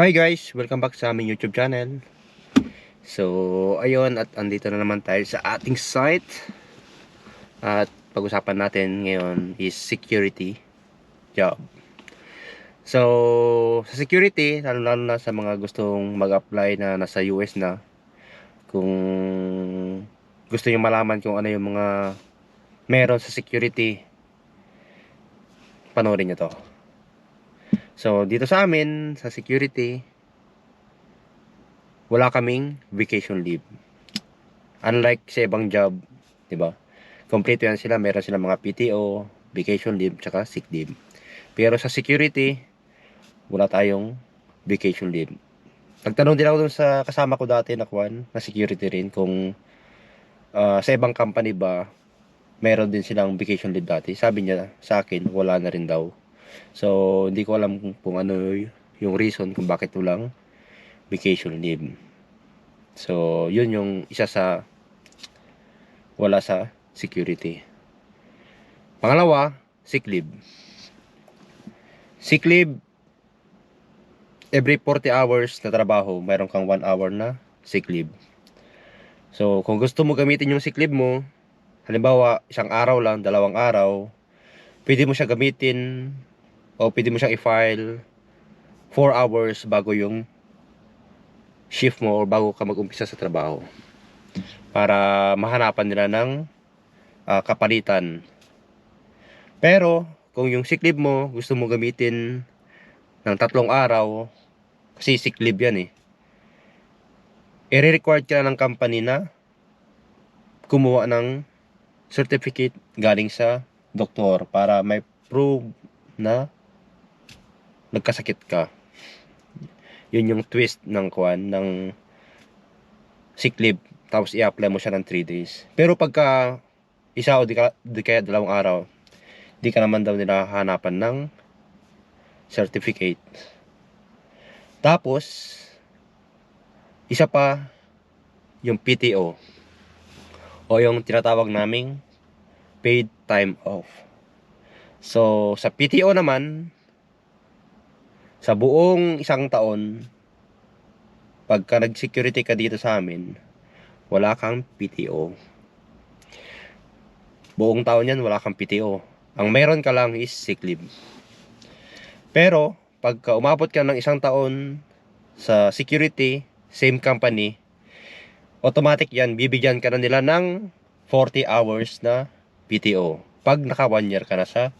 Hi guys! Welcome back sa aming YouTube channel. So, ayun at andito na naman tayo sa ating site. At pag-usapan natin ngayon is security job. So, sa security, lalo-lalo na sa mga gustong mag-apply na nasa US na, kung gusto nyo malaman kung ano yung mga meron sa security, panoorin nyo to. So, dito sa amin, sa security, wala kaming vacation leave. Unlike sa ibang job, di ba? Kompleto yan sila, meron silang mga PTO, vacation leave, tsaka sick leave. Pero sa security, wala tayong vacation leave. Nagtanong din ako dun sa kasama ko dati na kwan, na security rin, kung ah, sa ibang company ba, meron din silang vacation leave dati. Sabi niya sa akin, wala na rin daw. So, hindi ko alam kung, kung ano yung reason kung bakit walang vacation leave. So, yun yung isa sa wala sa security. Pangalawa, sick leave. Sick leave, every 40 hours na trabaho, mayroon kang 1 hour na sick leave. So, kung gusto mo gamitin yung sick leave mo, halimbawa, isang araw lang, dalawang araw, pwede mo siya gamitin o pwede mo siyang i-file 4 hours bago yung shift mo or bago ka mag-umpisa sa trabaho para mahanapan nila ng ah, kapalitan. Pero kung yung sick leave mo gusto mo gamitin ng tatlong araw kasi sick leave yan eh. I-required ka na ng company na kumuha ng certificate galing sa doktor para may prove na nagkasakit ka. Yun yung twist ng kwan ng sick leave tapos i-apply mo siya ng 3 days. Pero pagka isa o di, ka, di kaya dalawang araw, di ka naman daw nila hanapan ng certificate. Tapos, isa pa, yung PTO o yung tinatawag naming paid time off. So, sa PTO naman, sa buong isang taon, pagka nag-security ka dito sa amin, wala kang PTO. Buong taon yan, wala kang PTO. Ang meron ka lang is sick leave. Pero, pagka umabot ka ng isang taon sa security, same company, automatic yan, bibigyan ka na nila ng 40 hours na PTO. Pag naka 1 year ka na sa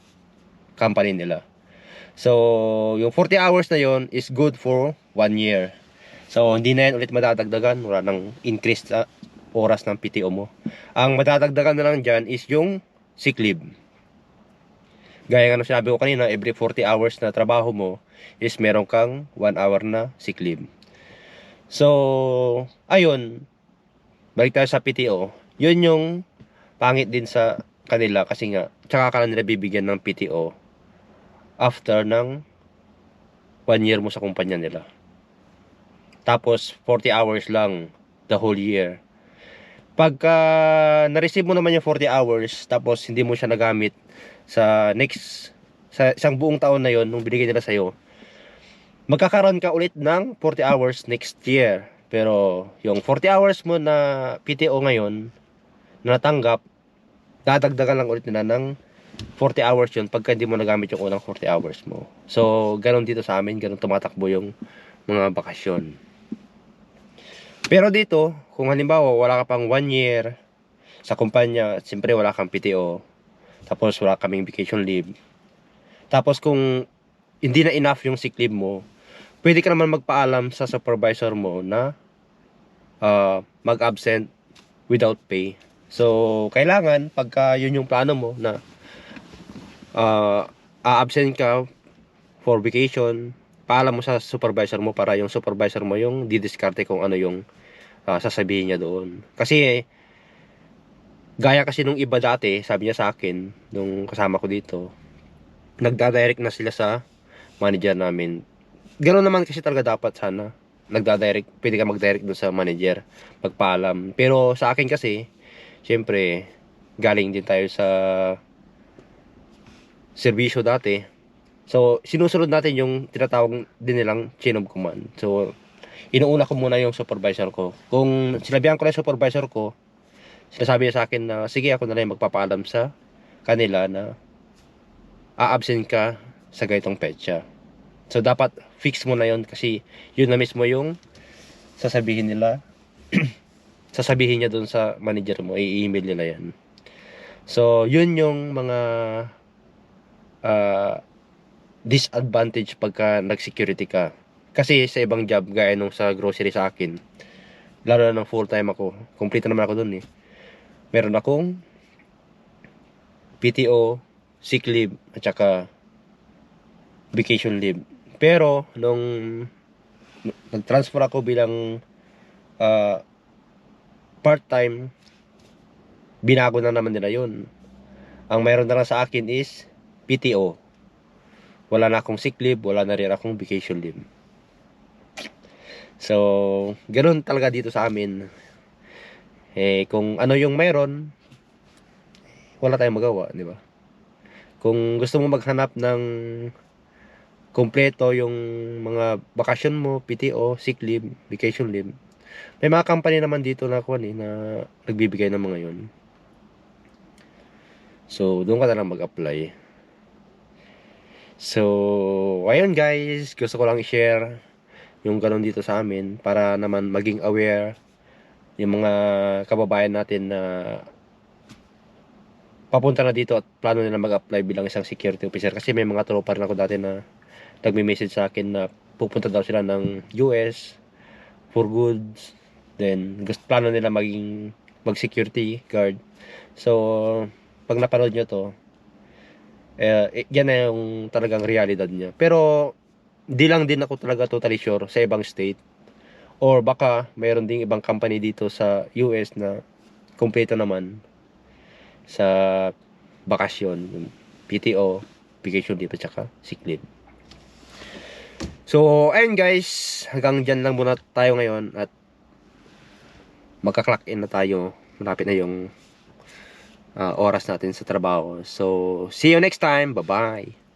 company nila. So, yung 40 hours na yon is good for 1 year. So, hindi na yan ulit madadagdagan. Wala nang increase sa oras ng PTO mo. Ang madadagdagan na lang dyan is yung sick leave. Gaya nga ng sinabi ko kanina, every 40 hours na trabaho mo is meron kang 1 hour na sick leave. So, ayun, balik tayo sa PTO. Yun yung pangit din sa kanila kasi nga, tsaka ka nila bibigyan ng PTO after ng 1 year mo sa kumpanya nila. Tapos, 40 hours lang the whole year. Pagka na-receive mo naman yung 40 hours, tapos hindi mo siya nagamit sa next, sa isang buong taon na yon nung binigay nila sa'yo, magkakaroon ka ulit ng 40 hours next year. Pero yung 40 hours mo na PTO ngayon, na natanggap, dadagdagan lang ulit nila ng 40 hours yun pagka hindi mo nagamit yung unang 40 hours mo. So, ganun dito sa amin, ganun tumatakbo yung mga bakasyon. Pero dito, kung halimbawa wala ka pang 1 year sa kumpanya, siyempre wala kang PTO, tapos wala kaming vacation leave, tapos kung hindi na enough yung sick leave mo, pwede ka naman magpaalam sa supervisor mo na ah, mag-absent without pay. So, kailangan, pagka yun yung plano mo na uh, a-absent ka for vacation, paalam mo sa supervisor mo para yung supervisor mo yung didiskarte kung ano yung ah, sasabihin niya doon. Kasi, gaya kasi nung iba dati, sabi niya sa akin, nung kasama ko dito, nagdadirect na sila sa manager namin. Ganoon naman kasi talaga dapat sana. Nagdadirect, pwede ka mag-direct doon sa manager, magpaalam. Pero sa akin kasi, syempre, galing din tayo sa serbisyo dati. So, sinusunod natin yung tinatawag din nilang chain of command. So, inuuna ko muna yung supervisor ko. Kung sinabihan ko na yung supervisor ko, sinasabi niya sa akin na, sige ako na lang magpapaalam sa kanila na a-absent ka sa ganitong petsa. So, dapat fix mo na yon kasi yun na mismo yung sasabihin nila sasabihin niya doon sa manager mo, i-email nila yan. So, yun yung mga ah, disadvantage pagka nag-security ka. Kasi sa ibang job, gaya nung sa grocery sa akin, lalo na ng full time ako, complete na naman ako dun eh. Meron akong PTO, sick leave, at saka vacation leave. Pero, nung nag-transfer ako bilang ah, part-time, binago na naman nila yun. Ang mayroon na lang sa akin is PTO. Wala na akong sick leave, wala na rin akong vacation leave. So, ganoon talaga dito sa amin. Eh, kung ano yung mayroon, wala tayong magawa, di ba? Kung gusto mo maghanap ng kompleto yung mga bakasyon mo, PTO, sick leave, vacation leave, may mga company naman dito na kuan eh, na nagbibigay ng mga yun. So, doon ka na lang mag-apply. So, ayun guys, gusto ko lang i-share yung ganun dito sa amin para naman maging aware yung mga kababayan natin na papunta na dito at plano nila mag-apply bilang isang security officer. Kasi may mga tropa rin ako dati na nagme-message sa akin na pupunta daw sila ng US for goods. Then gusto plano nila maging mag-security guard. So pag napanood nyo to eh, eh, yan na yung talagang realidad niya. Pero di lang din ako talaga totally sure sa ibang state. Or baka mayroon ding ibang company dito sa US na kumpleto naman sa bakasyon PTO vacation leave at saka sick leave. So ayun guys hanggang dyan lang muna tayo ngayon at magka-clock in na tayo. Malapit na yung ah, oras natin sa trabaho. So see you next time. Bye bye